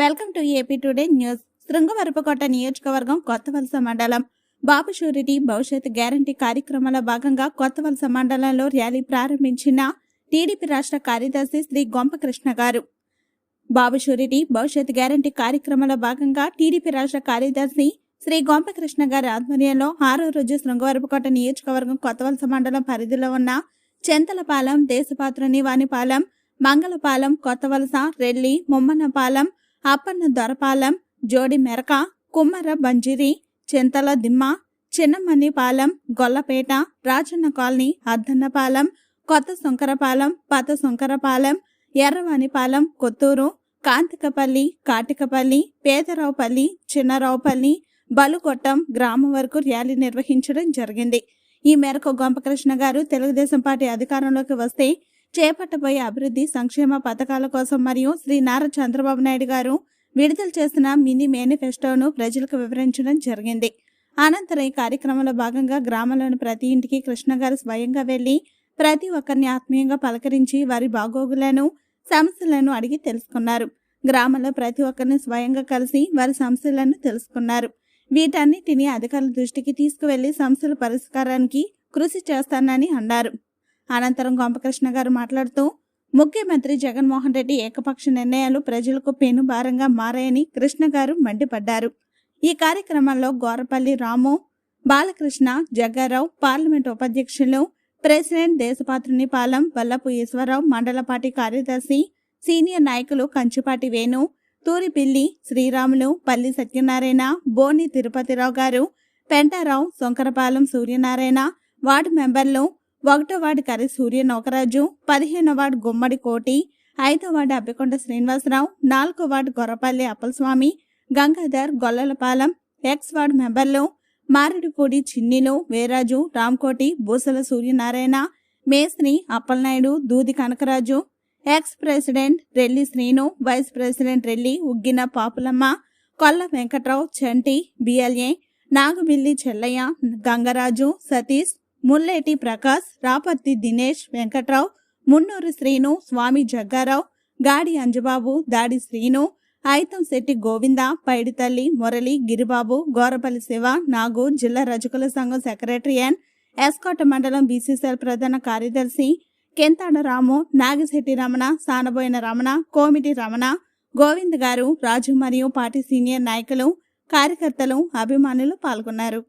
Welcome to AP today news. Srungavarapukota నియోజకవర్గం కొత్తవలస మండలం. బాబు surety భవిష్యత్ గ్యారంటీ కార్యక్రమాల భాగంగా కొత్తవలస మండలంలో ర్యాలీ ప్రారంభించిన టీడీపీ రాష్ట్ర కార్యదర్శి శ్రీ గొంపకృష్ణ గారు. బాబు షూరిటీ భవిష్యత్ గ్యారంటీ కార్యక్రమాల భాగంగా టీడీపీ రాష్ట్ర కార్యదర్శి శ్రీ గొంపకృష్ణ గారి ఆధ్వర్యంలో ఆరో రోజు శృంగవరపుకోట నియోజకవర్గం కొత్తవలస మండలం పరిధిలో ఉన్న చెంతలపాలెం దేశపాత్రుని వాణిపాలెం మంగళపాలెం కొత్తవలస రెల్లి ముమ్మన్నపాలెం అప్పన్న దొరపాలెం జోడి మెరక కుమ్మర బంజిరి చింతల దిమ్మ చిన్నమణిపాలెం గొల్లపేట రాజన్న కాలనీ అద్దన్నపాలెం కొత్త సుంకరపాలెం పాత సుంకరపాలెం ఎర్రవాణిపాలెం కొత్తూరు కాంతికపల్లి కాటికపల్లి పేదరావుపల్లి చిన్నరావుపల్లి బలుకొట్టం గ్రామం వరకు ర్యాలీ నిర్వహించడం జరిగింది. ఈ మేరకు గొంపకృష్ణ గారు తెలుగుదేశం పార్టీ అధికారంలోకి వస్తే చేపట్టబోయే అభివృద్ధి సంక్షేమ పథకాల కోసం మరియు శ్రీ నారా చంద్రబాబు నాయుడు గారు విడుదల చేసిన మినీ మేనిఫెస్టోను ప్రజలకు వివరించడం జరిగింది. అనంతరం ఈ కార్యక్రమంలో భాగంగా గ్రామంలోని ప్రతి ఇంటికి కృష్ణ గారు స్వయంగా వెళ్ళి ప్రతి ఒక్కరిని ఆత్మీయంగా పలకరించి వారి బాగోగులను సమస్యలను అడిగి తెలుసుకున్నారు. గ్రామంలో ప్రతి ఒక్కరిని స్వయంగా కలిసి వారి సమస్యలను తెలుసుకున్నారు. వీటన్నిటిని అధికారుల దృష్టికి తీసుకువెళ్ళి సమస్యల పరిష్కారానికి కృషి చేస్తానని అన్నారు. అనంతరం గోపకృష్ణ గారు మాట్లాడుతూ ముఖ్యమంత్రి జగన్మోహన్ రెడ్డి ఏకపక్ష నిర్ణయాలు ప్రజలకు పెనుభారంగా మారాయని కృష్ణ గారు మండిపడ్డారు. ఈ కార్యక్రమంలో గోరపల్లి రాము బాలకృష్ణ జగ్గారావు పార్లమెంట్ ఉపాధ్యక్షులు ప్రెసిడెంట్ దేశపాత్రుని పాలెం వల్లపు ఈశ్వరరావు మండల పార్టీ కార్యదర్శి సీనియర్ నాయకులు కంచుపాటి వేణు తూరిపిల్లి శ్రీరాములు పల్లి సత్యనారాయణ బోని తిరుపతిరావు గారు పెంటారావు శంకరపాలెం సూర్యనారాయణ వార్డు మెంబర్లు ఒకటో వార్డు కరి సూర్య నౌకరాజు పదిహేనో వార్డు గుమ్మడి కోటి ఐదో వార్డు అబ్బికొండ శ్రీనివాసరావు నాలుగో ward Gorrapalli Appalaswamy Gangadhar Gollalapalem ex ward మెంబర్లు మారెడిపూడి చిన్నిలు వీరాజు రామ్కోటి బూసల సూర్యనారాయణ మేస్త్రి Appalanaidu Dudi Kanakaraju ex president Relli Srinu vice president Relli Uggina Papulamma Kolla Venkatrao Chanti BLA Nagamilli Chellayya Gangaraju Satish Mulleti Prakash Raparthi Dinesh Venkatrao Munnuru Srinu Swamy Jaggarao Gadi Anjababu Dadi Srinu ఐతం Shetty Govinda Paiditalli Murali Giribabu Gorapalli Shiva నాగు జిల్లా రజకుల సంఘం secretary and S. Kota మండలం BCCL ప్రధాన కార్యదర్శి కెంతాడ రాము నాగిశెట్టి రమణ సానబోయిన రమణ కోమిటి రమణ గోవింద్ గారు రాజు మరియు party senior నాయకులు కార్యకర్తలు అభిమానులు పాల్గొన్నారు.